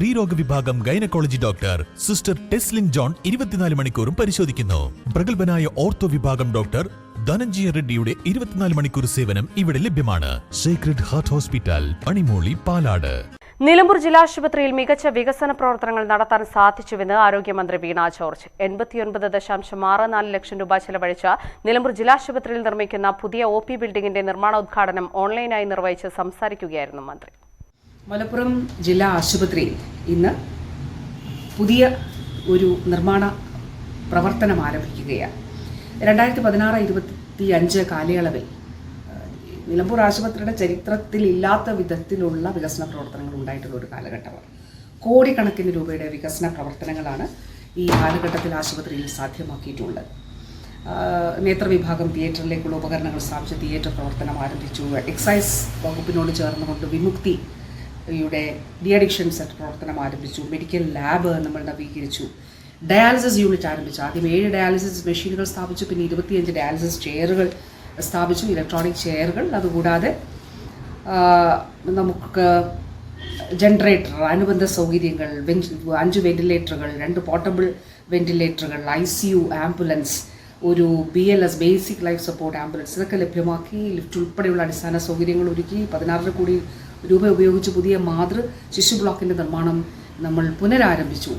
സ്ത്രീരോഗ വിഭാഗം gynaecology doctor sister Teslin John ഇരുപത്തിനാല് മണിക്കൂറും പരിശോധിക്കുന്നു. പ്രഗത്ഭനായ ഓർത്തോ വിഭാഗം ഡോക്ടർ ധനഞ്ജയ റെഡ്ഡിയുടെ ഇരുപത്തിനാല് മണിക്കൂർ സേവനം ഇവിടെ ലഭ്യമാണ്. സീക്രട്ട് ഹാർട്ട് ഹോസ്പിറ്റൽ പണിമൂളി പാലാട്. നിലമ്പൂർ ജില്ലാശുപത്രിയിൽ മികച്ച വികസന പ്രവർത്തനങ്ങൾ നടത്താൻ സാധിച്ചുവെന്ന് ആരോഗ്യമന്ത്രി വീണ ജോർജ്. എൺപത്തിയൊൻപത് ദശാംശം ആറ് നാല് ലക്ഷം രൂപ ചെലവഴിച്ച നിലമ്പൂർ ജില്ലാശുപത്രിയിൽ നിർമ്മിക്കുന്ന പുതിയ ഒ പി ബിൽഡിംഗിന്റെ നിർമ്മാണോദ്ഘാടനം ഓൺലൈനായി നിർവഹിച്ച് സംസാരിക്കുകയായിരുന്നു മന്ത്രി. മലപ്പുറം ജില്ലാ ആശുപത്രിയിൽ ഇന്ന് പുതിയ ഒരു നിർമ്മാണ പ്രവർത്തനം ആരംഭിക്കുകയാണ്. രണ്ടായിരത്തി പതിനാറ് ഇരുപത്തി അഞ്ച് കാലയളവിൽ നിലമ്പൂർ ആശുപത്രിയുടെ ചരിത്രത്തിൽ ഇല്ലാത്ത വിധത്തിലുള്ള വികസന പ്രവർത്തനങ്ങൾ ഉണ്ടായിട്ടുള്ള ഒരു കാലഘട്ടമാണ് കോടിക്കണക്കിന് രൂപയുടെ വികസന പ്രവർത്തനങ്ങളാണ് ഈ കാലഘട്ടത്തിൽ ആശുപത്രിയിൽ സാധ്യമാക്കിയിട്ടുള്ളത്. നേത്രവിഭാഗം തിയേറ്ററിലേക്കുള്ള ഉപകരണങ്ങൾ സ്ഥാപിച്ച് തിയേറ്റർ പ്രവർത്തനം ആരംഭിച്ചു. എക്സൈസ് വകുപ്പിനോട് ചേർന്നുകൊണ്ട് വിമുക്തി യുടെ ഡി അഡിക്ഷൻ സെറ്റ് പ്രവർത്തനം ആരംഭിച്ചു. മെഡിക്കൽ ലാബ് നമ്മൾ നവീകരിച്ചു. ഡയാലിസിസ് യൂണിറ്റ് ആരംഭിച്ചു. ആദ്യം ഏഴ് ഡയാലിസിസ് മെഷീനുകൾ സ്ഥാപിച്ചു. പിന്നെ ഇരുപത്തിയഞ്ച് ഡയാലിസിസ് ചെയറുകൾ സ്ഥാപിച്ചു. ഇലക്ട്രോണിക് ചെയറുകൾ അതുകൂടാതെ നമുക്ക് ജനറേറ്റർ അനുബന്ധ സൗകര്യങ്ങൾ അഞ്ച് വെന്റിലേറ്ററുകൾ രണ്ട് പോർട്ടബിൾ വെന്റിലേറ്ററുകൾ ഐ സി യു ആംബുലൻസ് ഒരു B L S basic life support ambulance ഇതൊക്കെ ലഭ്യമാക്കി. ലിഫ്റ്റ് ഉൾപ്പെടെയുള്ള അടിസ്ഥാന സൗകര്യങ്ങൾ ഒരുക്കി. പതിനാറര കോടി രൂപ ഉപയോഗിച്ച് പുതിയ മാതൃ ശിശു ബ്ലോക്കിന്റെ നിർമ്മാണം നമ്മൾ പുനരാരംഭിച്ചു.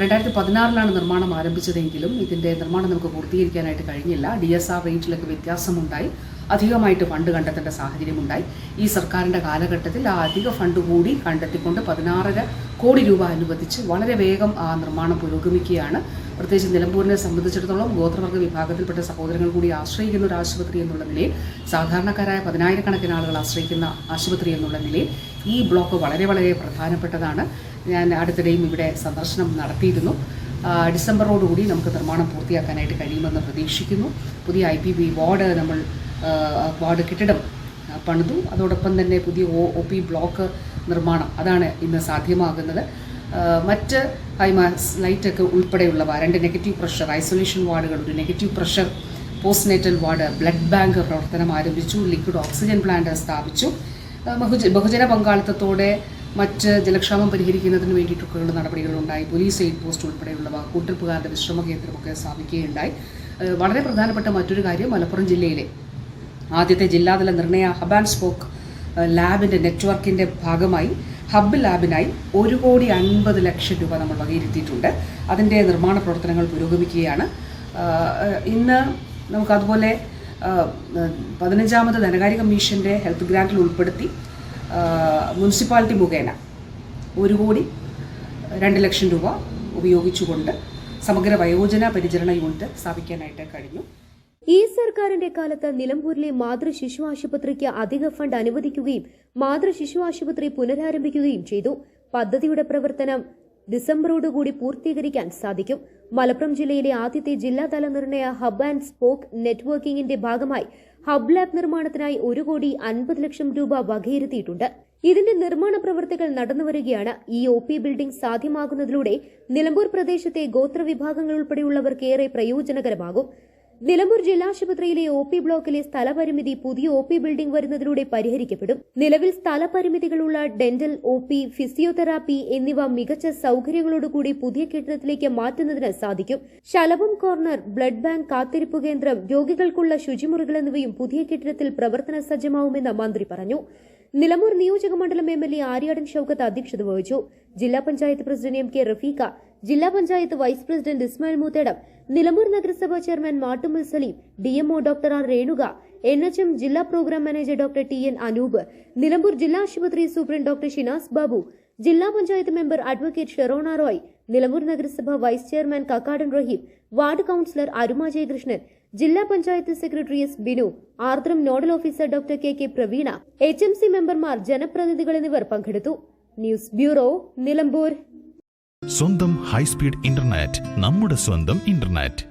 രണ്ടായിരത്തി പതിനാറിലാണ് നിർമ്മാണം ആരംഭിച്ചതെങ്കിലും ഇതിന്റെ നിർമ്മാണം നമുക്ക് പൂർത്തീകരിക്കാനായിട്ട് കഴിഞ്ഞില്ല. ഡി എസ് ആർ റേറ്റിലൊക്കെ വ്യത്യാസമുണ്ടായി. അധികമായിട്ട് ഫണ്ട് കണ്ടെത്തേണ്ട സാഹചര്യമുണ്ടായി. ഈ സർക്കാരിന്റെ കാലഘട്ടത്തിൽ ആ അധിക ഫണ്ട് കൂടി കണ്ടെത്തിക്കൊണ്ട് പതിനാറര കോടി രൂപ അനുവദിച്ച് വളരെ വേഗം ആ നിർമ്മാണം പുരോഗമിക്കുകയാണ്. പ്രത്യേകിച്ച് നിലമ്പൂരിനെ സംബന്ധിച്ചിടത്തോളം ഗോത്രവർഗ വിഭാഗത്തിൽപ്പെട്ട സഹോദരങ്ങൾ കൂടി ആശ്രയിക്കുന്ന ഒരു ആശുപത്രി എന്നുള്ള നിലയിൽ സാധാരണക്കാരായ പതിനായിരക്കണക്കിന് ആളുകൾ ആശ്രയിക്കുന്ന ആശുപത്രി എന്നുള്ള നിലയിൽ ഈ ബ്ലോക്ക് വളരെ വളരെ പ്രധാനപ്പെട്ടതാണ്. ഞാൻ അടുത്തിടെയും ഇവിടെ സന്ദർശനം നടത്തിയിരുന്നു. ഡിസംബറോടുകൂടി നമുക്ക് നിർമ്മാണം പൂർത്തിയാക്കാനായിട്ട് കഴിയുമെന്ന് പ്രതീക്ഷിക്കുന്നു. പുതിയ ഐ പി ബി വാർഡ് നമ്മൾ വാർഡ് കെട്ടിടം പണിതു. അതോടൊപ്പം തന്നെ പുതിയ ഒ പി ബ്ലോക്ക് നിർമ്മാണം അതാണ് ഇന്ന് സാധ്യമാകുന്നത്. മറ്റ് ഹൈമാസ് ലൈറ്റൊക്കെ ഉൾപ്പെടെയുള്ളവ രണ്ട് നെഗറ്റീവ് പ്രഷർ ഐസൊലേഷൻ വാർഡുകൾ ഒരു negative pressure postnatal ward blood bank പ്രവർത്തനം ആരംഭിച്ചു ലിക്വിഡ് ഓക്സിജൻ പ്ലാന്റ് സ്ഥാപിച്ചു. ബഹുജ ബഹുജന പങ്കാളിത്തത്തോടെ മറ്റ് ജലക്ഷാമം പരിഹരിക്കുന്നതിന് വേണ്ടിയിട്ടൊക്കെയുള്ള നടപടികളുണ്ടായി പോലീസ് എയ്ഡ് പോസ്റ്റ് ഉൾപ്പെടെയുള്ളവ കൂട്ടിരിപ്പുകാരുടെ വിശ്രമ കേന്ദ്രമൊക്കെ സ്ഥാപിക്കുകയുണ്ടായി. വളരെ പ്രധാനപ്പെട്ട മറ്റൊരു കാര്യം മലപ്പുറം ജില്ലയിലെ ആദ്യത്തെ ജില്ലാതല നിർണയ ഹബ് ആൻഡ് സ്പോക്ക് ലാബിന്റെ നെറ്റ്വർക്കിന്റെ ഭാഗമായി ഹബ്ബ് ലാബിനായി ഒരു കോടി അൻപത് ലക്ഷം രൂപ നമ്മൾ വകയിരുത്തിയിട്ടുണ്ട്. അതിന്റെ നിർമ്മാണ പ്രവർത്തനങ്ങൾ പുരോഗമിക്കുകയാണ്. ഇന്ന് നമുക്കതുപോലെ പതിനഞ്ചാമത് ധനകാര്യ കമ്മീഷന്റെ ഹെൽത്ത് ഗ്രാന്റിൽ ഉൾപ്പെടുത്തി മുനിസിപ്പാലിറ്റി മുഖേന ഒരു കോടി രണ്ട് ലക്ഷം രൂപ ഉപയോഗിച്ചുകൊണ്ട് സമഗ്ര വയോജന പരിചരണ യൂണിറ്റ് സ്ഥാപിക്കാനായിട്ട് കഴിഞ്ഞു. ഈ സർക്കാരിന്റെ കാലത്ത് നിലമ്പൂരിലെ മാതൃ ശിശു ആശുപത്രിക്ക് അധിക ഫണ്ട് അനുവദിക്കുകയും മാതൃ ശിശു ആശുപത്രി പുനരാരംഭിക്കുകയും ചെയ്തു. പദ്ധതിയുടെ പ്രവർത്തനം ഡിസംബറോടുകൂടി പൂർത്തീകരിക്കാൻ സാധിക്കും. മലപ്പുറം ജില്ലയിലെ ആദ്യത്തെ ജില്ലാതല നിർണയ ഹബ് ആൻഡ് സ്പോക്ക് നെറ്റ്വർക്കിംഗിന്റെ ഭാഗമായി ഹബ് ലാബ് നിർമ്മാണത്തിനായി ഒരു കോടി അൻപത് ലക്ഷം രൂപ വകയിരുത്തിയിട്ടുണ്ട്. ഇതിന്റെ നിർമ്മാണ പ്രവൃത്തികൾ നടന്നുവരികയാണ്. ഈ ഒ പി ബിൽഡിംഗ് സാധ്യമാകുന്നതിലൂടെ നിലമ്പൂർ പ്രദേശത്തെ ഗോത്രവിഭാഗങ്ങൾ ഉൾപ്പെടെയുള്ളവർക്ക് ഏറെ പ്രയോജനകരമാകും. നിലമ്പൂർ ജില്ലാശുപത്രിയിലെ ഒ പി ബ്ലോക്കിലെ സ്ഥലപരിമിതി പുതിയ ഒ പി ബിൽഡിംഗ് വരുന്നതിലൂടെ പരിഹരിക്കപ്പെടും. നിലവിൽ സ്ഥലപരിമിതികളുള്ള ഡെന്റൽ ഒ പി ഫിസിയോതെറാപ്പി എന്നിവ മികച്ച സൌകര്യങ്ങളോടുകൂടി പുതിയ കെട്ടിടത്തിലേക്ക് മാറ്റുന്നതിന് സാധിക്കും. ശലഭം കോർണർ ബ്ലഡ് ബാങ്ക് കാത്തിരിപ്പ് കേന്ദ്രം രോഗികൾക്കുള്ള ശുചിമുറികൾ എന്നിവയും പുതിയ കെട്ടിടത്തിൽ പ്രവർത്തന സജ്ജമാവുമെന്ന് മന്ത്രി പറഞ്ഞു. നിലമ്പൂർ നിയോജക മണ്ഡലം M L A Aryadan Shoukath അധ്യക്ഷത വഹിച്ചു. ജില്ലാ panchayat president M K Rafeekha ജില്ലാ പഞ്ചായത്ത് വൈസ് പ്രസിഡന്റ് ഇസ്മായിൽ മൂത്തേടം നിലമ്പൂർ നഗരസഭാ chairman Mattumul Saleem DMO doctor R Renuka N H M ജില്ലാ programme manager doctor T N Anoop Nilambur ജില്ലാ ആശുപത്രി സൂപ്രണ്ട് ഡോക്ടർ ഷിനാസ് ബാബു ജില്ലാ panchayat member advocate Sherona Roy Nilambur നഗരസഭ vice chairman Kakkadan Raheem ward councillor Aruma Jayakrishnan ജില്ലാ panchayat secretary S Binu Ardram nodal officer doctor K K Praveena H M C മെമ്പർമാർ ജനപ്രതിനിധികൾ എന്നിവർ പങ്കെടുത്തു. News bureau Nilambur. സ്വന്തം ഹൈസ്പീഡ് ഇന്റർനെറ്റ് നമ്മുടെ സ്വന്തം ഇന്റർനെറ്റ്.